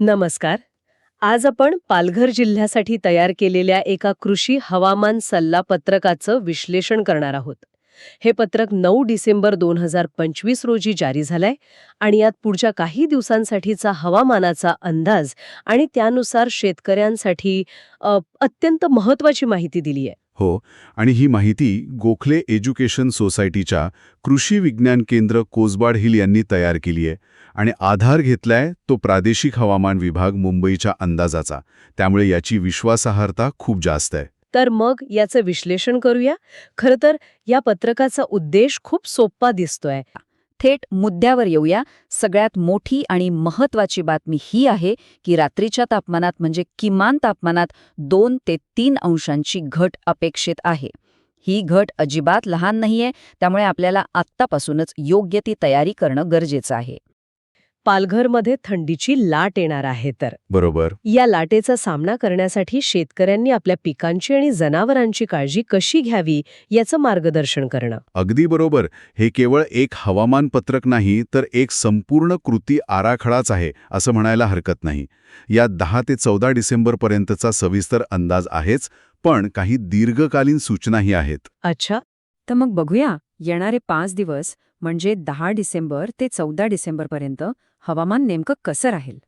नमस्कार. आज आपण पालघर जिल्ह्यासाठी तयार केलेल्या एका कृषी हवामान सल्ला पत्रकाचं विश्लेषण करणार आहोत. हे पत्रक नऊ डिसेंबर दोन हजार पंचवीस रोजी जारी झालंय आणि यात पुढच्या काही दिवसांसाठीचा हवामानाचा अंदाज आणि त्यानुसार शेतकऱ्यांसाठी अत्यंत महत्वाची माहिती दिली आहे हो आणि ही माहिती गोखले एज्युकेशन सोसायटीच्या कृषी विज्ञान केंद्र कोसबाड हिल यांनी तयार केली आहे आणि आधार घेतलाय तो प्रादेशिक हवामान विभाग मुंबईच्या अंदाजाचा. त्यामुळे याची विश्वासार्हता खूप जास्त आहे. तर मग याचं विश्लेषण करूया. खरं तर या पत्रकाचा उद्देश खूप सोपा दिसतोय. थेट मुद्द्यावर येऊया. सगळ्यात मोठी आणि महत्वाची बातमी ही आहे की रात्रीच्या तापमानात म्हणजे किमान तापमानात दोन ते तीन अंशांची घट अपेक्षित आहे. ही घट अजिबात लहान नाहीये त्यामुळे आपल्याला आत्तापासूनच योग्य ती तयारी करणं गरजेचं आहे. पालघरमध्ये थंडीची लाट येणार आहे तर. बरोबर. या लाटेचा सामना करण्यासाठी शेतकऱ्यांनी आपल्या पिकांची आणि जनावरांची काळजी कशी घ्यावी याचं मार्गदर्शन करणं. अगदी बरोबर. हे केवळ एक हवामान पत्रक नाही तर एक संपूर्ण कृती आराखडाच आहे असं म्हणायला हरकत नाही. यात दहा ते चौदा डिसेंबरपर्यंतचा सविस्तर अंदाज आहेच पण काही दीर्घकालीन सूचनाही आहेत. अच्छा. तर मग बघूया येणारे पाच दिवस म्हणजे दहा डिसेंबर ते चौदा डिसेंबरपर्यंत हवामान नेमकं कसं राहील?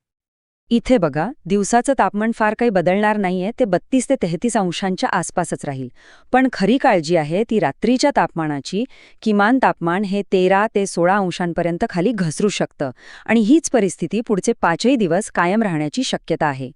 इथे बघा दिवसाचं तापमान फार काही बदलणार नाहीये ते बत्तीस ते तेहतीस अंशांच्या आसपासच राहील. पण खरी काळजी आहे ती रात्रीच्या तापमानाची. किमान तापमान हे तेरा ते सोळा अंशांपर्यंत खाली घसरू शकतं. आणि हीच परिस्थिती पुढचे पाचही दिवस कायम राहण्याची शक्यता आहे.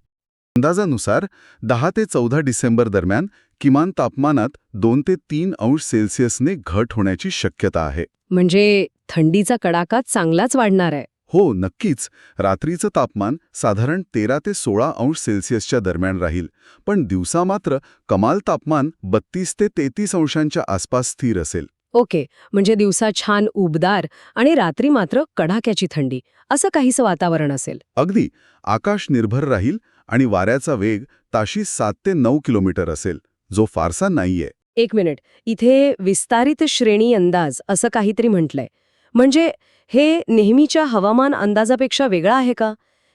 अंदाजानुसार दहा ते चौदा डिसेंबर दरम्यान किमान तापमानात दोन ते तीन अंश सेल्सिअसने घट होण्याची शक्यता आहे. म्हणजे थंडीचा कडाका चांगलाच वाढणार आहे. हो नक्कीच. रात्रीचं तापमान साधारण तेरा ते सोळा अंश सेल्सिअसच्या दरम्यान राहील पण दिवसा मात्र कमाल तापमान बत्तीस ते तेहतीस अंशांच्या आसपास स्थिर असेल. ओके म्हणजे दिवसा छान उबदार आणि रात्री मात्र कडाक्याची थंडी असं काहीसं वातावरण असेल. अगदी. आकाश निर्भर राहील आणि वाऱ्याचा वेग ताशी सात ते नऊ किलोमीटर असेल जो फारसा नाहीये. एक मिनिट. इथे विस्तारित श्रेणी अंदाज असं काहीतरी म्हटलंय. म्हणजे हे नेहमीच्या हवामान अंदाजापेक्षा वेगळा आहे का?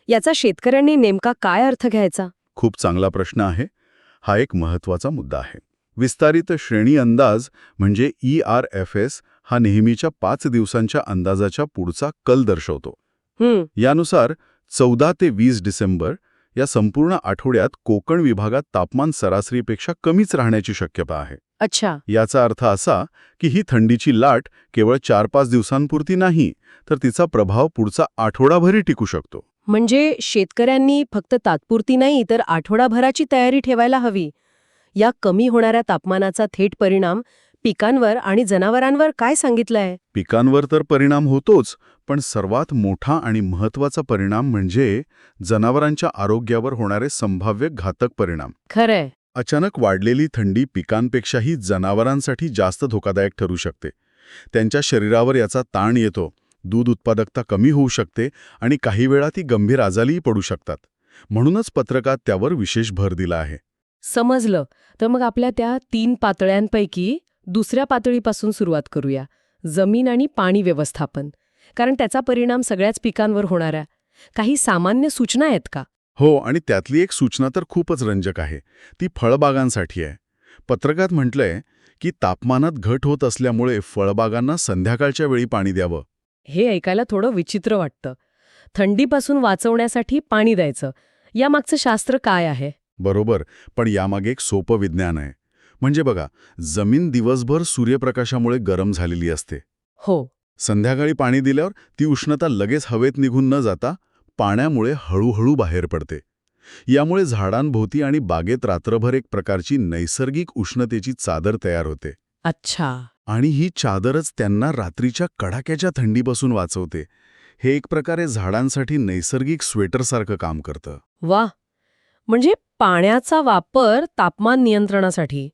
याचा शेतकऱ्यांनी नेमका काय अर्थ घ्यायचा? खूप चांगला प्रश्न आहे. हा एक महत्त्वाचा मुद्दा आहे. विस्तारित श्रेणी अंदाज म्हणजे ई आर एफ एस हा नेहमीच्या पाच दिवसांच्या अंदाजाच्या पुढचा कल दर्शवतो. यानुसार चौदा ते वीस डिसेंबर या संपूर्ण आठवड्यात कोकण विभागात तापमान सरासरीपेक्षा कमीच राहण्याची शक्यता आहे. अच्छा. याचा अर्थ असा की ही थंडीची लाट केवळ चार पाच दिवसांपुरती नाही तर तिचा प्रभाव पुढचा आठवडाभरही टिकू शकतो. म्हणजे शेतकऱ्यांनी फक्त तात्पुरती नाही तर आठवडाभराची तयारी ठेवायला हवी. या कमी होणाऱ्या तापमानाचा थेट परिणाम पिकांवर आणि जनावरांवर काय सांगितलंय? पिकांवर तर परिणाम होतोच पण सर्वात मोठा आणि महत्त्वाचा परिणाम म्हणजे जनावरांच्या आरोग्यावर होणारे संभाव्य घातक परिणाम. खरंय. अचानक वाढलेली थंडी पिकांपेक्षाही जनावरांसाठी जास्त धोकादायक ठरू शकते. त्यांच्या शरीरावर याचा ताण येतो दूध उत्पादकता कमी होऊ शकते आणि काही वेळा ती गंभीर आजारीही पडू शकतात. म्हणूनच पत्रकात त्यावर विशेष भर दिला आहे. समजलं. तर मग आपल्या त्या तीन पातळ्यांपैकी दुसऱ्या पातळीपासून सुरुवात करूया. जमीन आणि पाणी व्यवस्थापन. कारण त्याचा परिणाम सगळ्याच पिकांवर होणाऱ्या काही सामान्य सूचना आहेत का? हो आणि त्यातली एक सूचना तर खूपच रंजक आहे. ती फळबागांसाठी आहे. पत्रकात म्हटलंय की तापमानात घट होत असल्यामुळे फळबागांना संध्याकाळच्या वेळी पाणी द्यावं. हे ऐकायला थोडं विचित्र वाटतं. थंडीपासून वाचवण्यासाठी पाणी द्यायचं. यामागचं शास्त्र काय आहे? बरोबर पण यामागे एक सोपं विज्ञान आहे. म्हणजे बघा जमीन दिवसभर सूर्यप्रकाशामुळे गरम झालेली असते. हो. संध्याकाळी पाणी दिल्यावर ती उष्णता लगेच हवेत निघून न जाता पाण्यामुळे हळूहळू बाहेर पडते. यामुळे झाडांभोवती आणि बागेत रात्रभर एक प्रकारची नैसर्गिक उष्णतेची चादर तयार होते. अच्छा. आणि ही चादरच त्यांना रात्रीच्या कडाक्याच्या थंडीपासून वाचवते. हे एक प्रकारे झाडांसाठी नैसर्गिक स्वेटरसारखं काम करतं. वा म्हणजे पाण्याचा वापर तापमान नियंत्रणासाठी.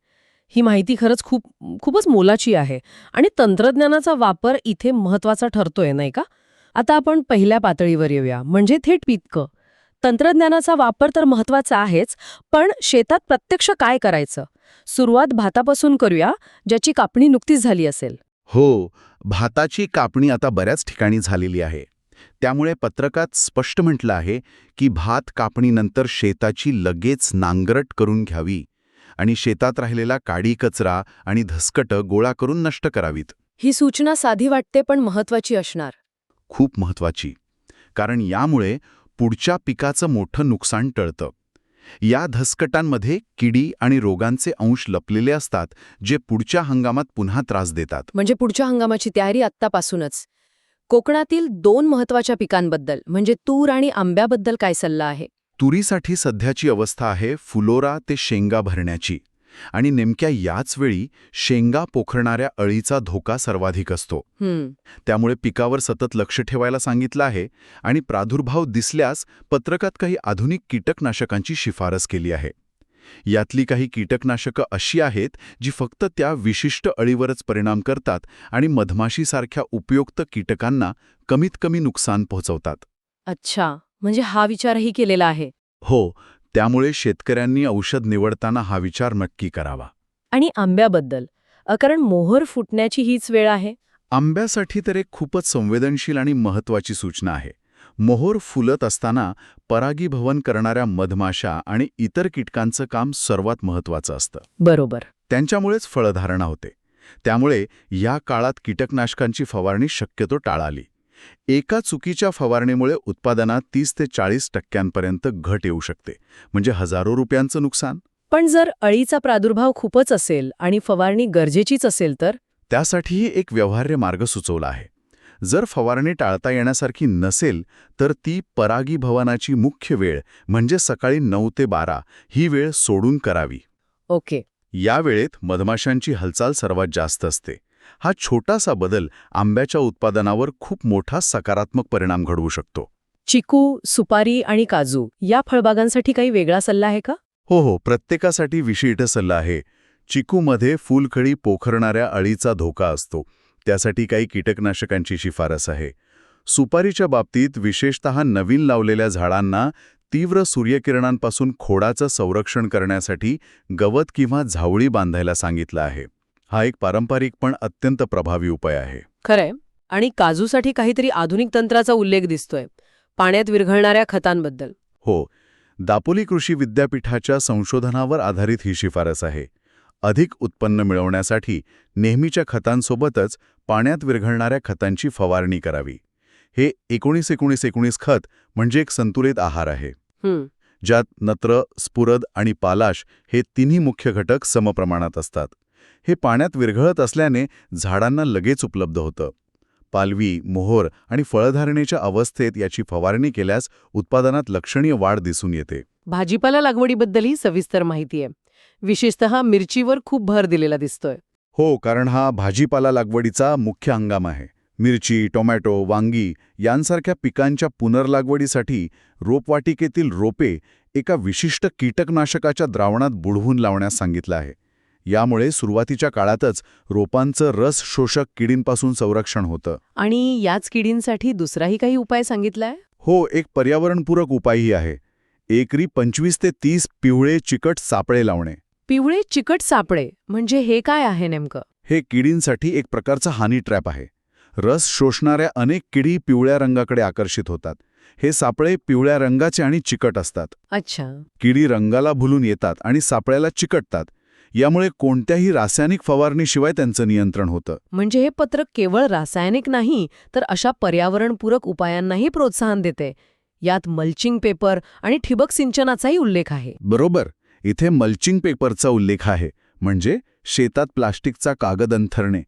ही माहिती खरंच खूप खूपच मोलाची आहे. आणि तंत्रज्ञानाचा वापर इथे महत्त्वाचा ठरतोय नाही का? आता आपण पहिल्या पातळीवर येऊया. म्हणजे थेट पितकं. तंत्रज्ञानाचा वापर तर महत्त्वाचा आहेच पण शेतात प्रत्यक्ष काय करायचं? सुरुवात भातापासून करूया ज्याची कापणी नुकतीच झाली असेल. हो भाताची कापणी आता बऱ्याच ठिकाणी झालेली आहे. त्यामुळे पत्रकात स्पष्ट म्हटलं आहे की भात कापणीनंतर शेताची लगेच नांगरट करून घ्यावी. आणि शेतात राहिलेला काडी कचरा आणि धसकटं गोळा करून नष्ट करावीत. ही सूचना साधी वाटते पण महत्वाची असणार. खूप महत्वाची कारण यामुळे पुढच्या पिकाचं मोठं नुकसान टळतं. या धसकटांमध्ये किडी आणि रोगांचे अंश लपलेले असतात जे पुढच्या हंगामात पुन्हा त्रास देतात. म्हणजे पुढच्या हंगामाची तयारी आत्तापासूनच. कोकणातील दोन महत्त्वाच्या पिकांबद्दल म्हणजे तूर आणि आंब्याबद्दल काय सल्ला आहे? तुरीसाठी सध्याची अवस्था आहे फुलोरा ते शेंगा भरण्याची. आणि नेमक्या याच वेळी शेंगा पोखरणाऱ्या अळीचा धोका सर्वाधिक असतो. त्यामुळे पिकावर सतत लक्ष ठेवायला सांगितलं आहे आणि प्रादुर्भाव दिसल्यास पत्रकात काही आधुनिक कीटकनाशकांची शिफारस केली आहे. यातली काही कीटकनाशकं अशी आहेत जी फक्त त्या विशिष्ट अळीवरच परिणाम करतात आणि मधमाशीसारख्या उपयुक्त कीटकांना कमीत कमी नुकसान पोहोचवतात. अच्छा. म्हणजे हा विचारही केलेला आहे. हो त्यामुळे शेतकऱ्यांनी औषध निवडताना हा विचार नक्की करावा. आणि आंब्याबद्दल. कारण मोहर फुटण्याची हीच वेळ आहे. आंब्यासाठी तर एक खूपच संवेदनशील आणि महत्वाची सूचना आहे. मोहोर फुलत असताना परागीभवन करणाऱ्या मधमाशा आणि इतर कीटकांचं काम सर्वात महत्वाचं असतं. बरोबर. त्यांच्यामुळेच फळधारणा होते. त्यामुळे या काळात कीटकनाशकांची फवारणी शक्यतो टाळाली एका चुकीच्या फवारणीमुळे उत्पादनात तीस ते चाळीस टक्क्यांपर्यंत घट येऊ शकते. म्हणजे हजारो रुपयांचं नुकसान. पण जर अळीचा प्रादुर्भाव खूपच असेल आणि फवारणी गरजेचीच असेल तर? त्यासाठीही एक व्यवहार्य मार्ग सुचवला आहे. जर फवारणी टाळता येण्यासारखी नसेल तर ती परागीभवनाची मुख्य वेळ म्हणजे सकाळी नऊ ते बारा ही वेळ सोडून करावी. ओके. या वेळेत मधमाशांची हालचाल सर्वात जास्त असते. हा छोटासा बदल आंब्याच्या उत्पादनावर खूप मोठा सकारात्मक परिणाम घडवू शकतो. चिकू सुपारी आणि काजू या फळबागांसाठी काही वेगळा सल्ला आहे का? हो हो. प्रत्येकासाठी विशिष्ट सल्ला आहे. चिकूमध्ये फुलखळी पोखरणाऱ्या अळीचा धोका असतो. त्यासाठी काही कीटकनाशकांची शिफारस आहे. सुपारीच्या बाबतीत विशेषत नवीन लावलेल्या झाडांना तीव्र सूर्यकिरणांपासून खोडाचं संरक्षण करण्यासाठी गवत किंवा झावळी बांधायला सांगितलं आहे. हा एक पारंपरिक पण अत्यंत प्रभावी उपाय आहे. खरंय. आणि काजूसाठी काहीतरी आधुनिक तंत्राचा उल्लेख दिसतोय. पाण्यात विरघळणाऱ्या खतांबद्दल. हो. दापोली कृषी विद्यापीठाच्या संशोधनावर आधारित ही शिफारस आहे. अधिक उत्पन्न मिळवण्यासाठी नेहमीच्या खतांसोबतच पाण्यात विरघळणाऱ्या खतांची फवारणी करावी. हे एकोणीस एकोणीस एकोणीस खत म्हणजे एक संतुलित आहार आहे. ज्यात नत्र स्फुरद आणि पालाश हे तिन्ही मुख्य घटक समप्रमाणात असतात. हे पाण्यात विरघळत असल्याने झाडांना लगेच उपलब्ध होतं. पालवी मोहोर आणि फळधारणेच्या अवस्थेत याची फवारणी केल्यास उत्पादनात लक्षणीय वाढ दिसून येते. भाजीपाला लागवडीबद्दलही सविस्तर माहिती आहे. विशेषतः मिरचीवर खूप भर दिलेला दिसतोय. हो कारण हा भाजीपाला लागवडीचा मुख्य हंगाम आहे. मिरची टोमॅटो वांगी यांसारख्या पिकांच्या पुनर्लागवडीसाठी रोपवाटिकेतील रोपे एका विशिष्ट कीटकनाशकाच्या द्रावणात बुडवून लावण्यास सांगितलं आहे. यामुळे सुरुवातीच्या काळातच रोपांचं रस शोषक किडींपासून संरक्षण होतं. आणि याच किडींसाठी दुसराही काही उपाय सांगितलाय? हो एक पर्यावरणपूरक उपायही आहे. एकरी पंचवीस ते तीस पिवळे चिकट सापळे लावणे. पिवळे चिकट सापळे म्हणजे हे काय आहे नेमकं? हे किडींसाठी एक प्रकारचा हानी ट्रॅप आहे. रस शोषणाऱ्या अनेक किडी पिवळ्या रंगाकडे आकर्षित होतात. हे सापळे पिवळ्या रंगाचे आणि चिकट असतात. अच्छा. किडी रंगाला भुलून येतात आणि सापळ्याला चिकटतात. यामुळे कोणत्याही रासायनिक फवारणीशिवाय त्यांचं नियंत्रण होतं. म्हणजे हे पत्रक केवळ रासायनिक नाही तर अशा पर्यावरणपूरक उपायांनाही प्रोत्साहन देते. यात मल्चिंग पेपर आणि ठिबक सिंचनाचाही उल्लेख आहे. बरोबर. इथे मल्चिंग पेपरचा उल्लेख आहे. म्हणजे शेतात प्लास्टिकचा कागद अंथरणे.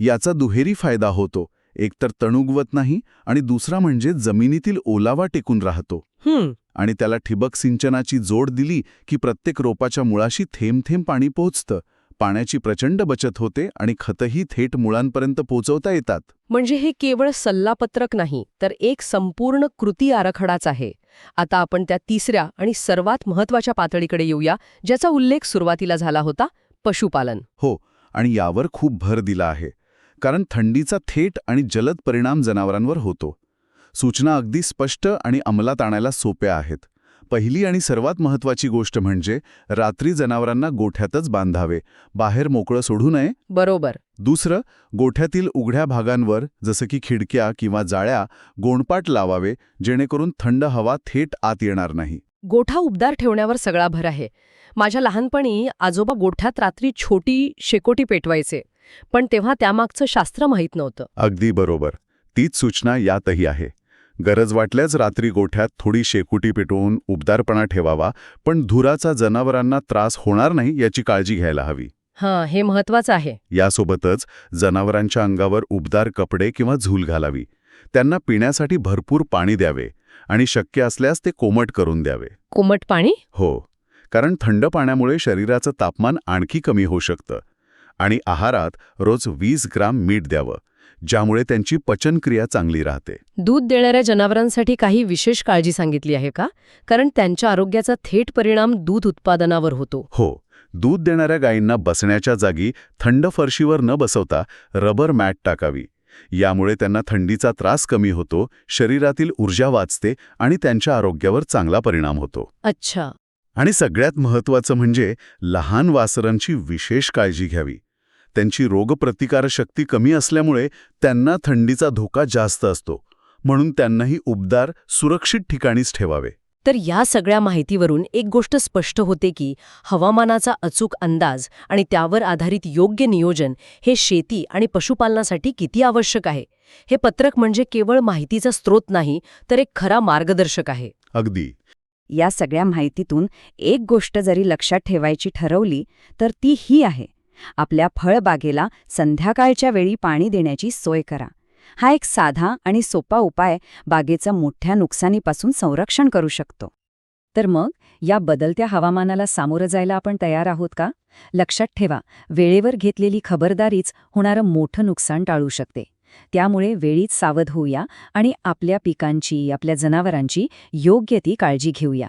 याचा दुहेरी फायदा होतो. एकतर तणुगवत नाही आणि दुसरा म्हणजे जमिनीतील ओलावा टिकून राहतो. हम्म आणि त्याला ठिबक सिंचनाची जोड दिली की प्रत्येक रोपाच्या मुळाशी थेंब थेंब पाणी पोहोचतं. पाण्याची प्रचंड बचत होते आणि खतही थेट मुळांपर्यंत पोचवता येतात. म्हणजे हे केवळ सल्लापत्रक नाही तर एक संपूर्ण कृती आराखडाच आहे. आता आपण त्या तिसऱ्या आणि सर्वात महत्त्वाच्या पातळीकडे येऊया ज्याचा उल्लेख सुरुवातीला झाला होता पशुपालन. हो आणि यावर खूप भर दिला आहे. कारण थंडीचा थेट आणि जलद परिणाम जनावरांवर होतो. सूचना अगदी स्पष्ट आणि अंमलात आणायला सोप्या आहेत. पहिली आणि सर्वात महत्वाची गोष्ट म्हणजे रात्री जनावरांना गोठ्यातच बांधावे. बाहेर मोकळं सोडू नये. बरोबर. दुसरं गोठ्यातील उघड्या भागांवर जसं की खिडक्या किंवा जाळ्या गोणपाट लावावे जेणेकरून थंड हवा थेट आत येणार नाही. गोठा उबदार ठेवण्यावर सगळा भर आहे. माझ्या लहानपणी आजोबा गोठ्यात रात्री छोटी शेकोटी पेटवायचे पण तेव्हा त्यामागचं शास्त्र माहीत नव्हतं. अगदी बरोबर. तीच सूचना यातही आहे. गरज वाटल्याच रात्री गोठ्यात थोडी शेकोटी पेटवून उबदारपणा ठेवावा पण धुराचा जनावरांना त्रास होणार नाही याची काळजी घ्यायला हवी. हां हे महत्वाचं आहे. यासोबतच जनावरांच्या अंगावर उबदार कपडे किंवा झूल घालावी. त्यांना पिण्यासाठी भरपूर पाणी द्यावे आणि शक्य असल्यास ते कोमट करून द्यावे. कोमट पाणी? हो कारण थंड पाण्यामुळे शरीराचं तापमान आणखी कमी होऊ शकतं आणि आहारात रोज 20 ग्राम मीठ द्यावं. ज्यामुळे त्यांची पचनक्रिया चांगली राहते. दूध देणाऱ्या जनावरांसाठी काही विशेष काळजी सांगितली आहे का? कारण त्यांच्या आरोग्याचा थेट परिणाम दूध उत्पादनावर होतो. हो दूध देणाऱ्या गायींना बसण्याच्या जागी थंड फरशीवर न बसवता रबर मॅट टाकावी. यामुळे त्यांना थंडीचा त्रास कमी होतो शरीरातील ऊर्जा वाचते आणि त्यांच्या आरोग्यावर चांगला परिणाम होतो. अच्छा. आणि सगळ्यात महत्त्वाचं म्हणजे लहान वासरांची विशेष काळजी घ्यावी. त्यांची रोगप्रतिकारशक्ती कमी असल्यामुळे त्यांना थंडीचा धोका जास्त असतो. म्हणून त्यांनाही उबदार सुरक्षित ठिकाणीच ठेवावे. तर या सगळ्या माहितीवरून एक गोष्ट स्पष्ट होते की हवामानाचा अचूक अंदाज आणि त्यावर आधारित योग्य नियोजन हे शेती आणि पशुपालनासाठी किती आवश्यक आहे? हे पत्रक म्हणजे केवळ माहितीचा स्रोत नाही तर एक खरा मार्गदर्शक आहे. अगदी. या सगळ्या माहितीतून एक गोष्ट जरी लक्षात ठेवायची ठरवली तर ती ही आहे. आपल्या फळबागेला संध्याकाळच्या वेळी पाणी देण्याची सोय करा. हा एक साधा आणि सोपा उपाय बागेचं मोठ्या नुकसानीपासून संरक्षण करू शकतो. तर मग या बदलत्या हवामानाला सामोरं जायला आपण तयार आहोत का? लक्षात ठेवा वेळेवर घेतलेली खबरदारीच होणारं मोठं नुकसान टाळू शकते. त्यामुळे वेळीच सावध होऊया आणि आपल्या पिकांची आपल्या जनावरांची योग्य ती काळजी घेऊया.